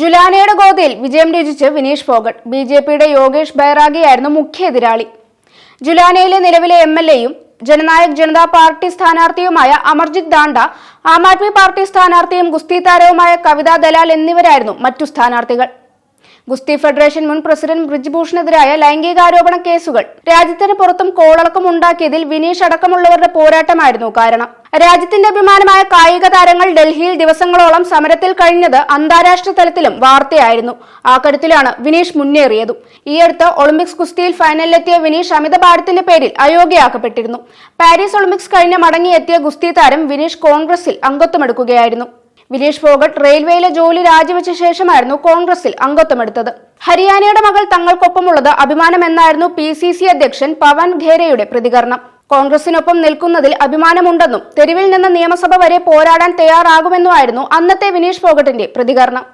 ജുലാനയുടെ ഗോതയിൽ വിജയം രചിച്ച് Vineesh Phogat B J പിയുടെ യോഗേഷ് ബൈറാഗിയായിരുന്നു മുഖ്യ എതിരാളി. ജുലാനയിലെ നിലവിലെ എം എൽ എയും ജനനായക് ജനതാ പാർട്ടി സ്ഥാനാർത്ഥിയുമായ അമർജിത് ദാണ്ട ആം ആദ്മി പാർട്ടി സ്ഥാനാർത്ഥിയും ഗുസ്തി താരവുമായ കവിതാ ദലാൽ എന്നിവരായിരുന്നു മറ്റു സ്ഥാനാർത്ഥികൾ. ഗുസ്തി ഫെഡറേഷൻ മുൻ പ്രസിഡന്റ് ബ്രിജ്ഭൂഷണെതിരായ ലൈംഗികാരോപണ കേസുകൾ. രാജ്യത്തിന് പുറത്തും കോളടക്കം ഉണ്ടാക്കിയതിൽ വിനീഷ് അടക്കമുള്ളവരുടെ പോരാട്ടമായിരുന്നു കാരണം. രാജ്യത്തിന്റെ അഭിമാനമായ കായിക താരങ്ങൾ ഡൽഹിയിൽ ദിവസങ്ങളോളം സമരത്തിൽ കഴിഞ്ഞത് അന്താരാഷ്ട്ര തലത്തിലും വാർത്തയായിരുന്നു. ആ കരുത്തിലാണ് വിനീഷ് മുന്നേറിയതും. ഈ അടുത്ത് ഒളിമ്പിക്സ് കുസ്തിയിൽ ഫൈനലിലെത്തിയ വിനീഷ് അമിത ഭാരത്തിന്റെ പേരിൽ അയോഗ്യയാക്കപ്പെട്ടിരുന്നു. പാരീസ് ഒളിമ്പിക്സ് കഴിഞ്ഞ് മടങ്ങിയെത്തിയ ഗുസ്തി താരം വിനീഷ് കോൺഗ്രസിൽ അംഗത്വമെടുക്കുകയായിരുന്നു. വിനീഷ് ഫോഗട്ട് റെയിൽവേയിലെ ജോലി രാജിവെച്ച ശേഷമായിരുന്നു കോൺഗ്രസിൽ അംഗത്വമെടുത്തത്. ഹരിയാനയുടെ മകൾ തങ്ങൾക്കൊപ്പമുള്ളത് അഭിമാനമെന്നായിരുന്നു പി സി സി അധ്യക്ഷൻ പവൻ ഖേരയുടെ പ്രതികരണം. കോൺഗ്രസിനൊപ്പം നിൽക്കുന്നതിൽ അഭിമാനമുണ്ടെന്നും തെരുവിൽ നിന്ന് നിയമസഭ വരെ പോരാടാൻ തയ്യാറാകുമെന്നുമായിരുന്നു അന്നത്തെ വിനീഷ് ഫോഗട്ടിന്റെ പ്രതികരണം.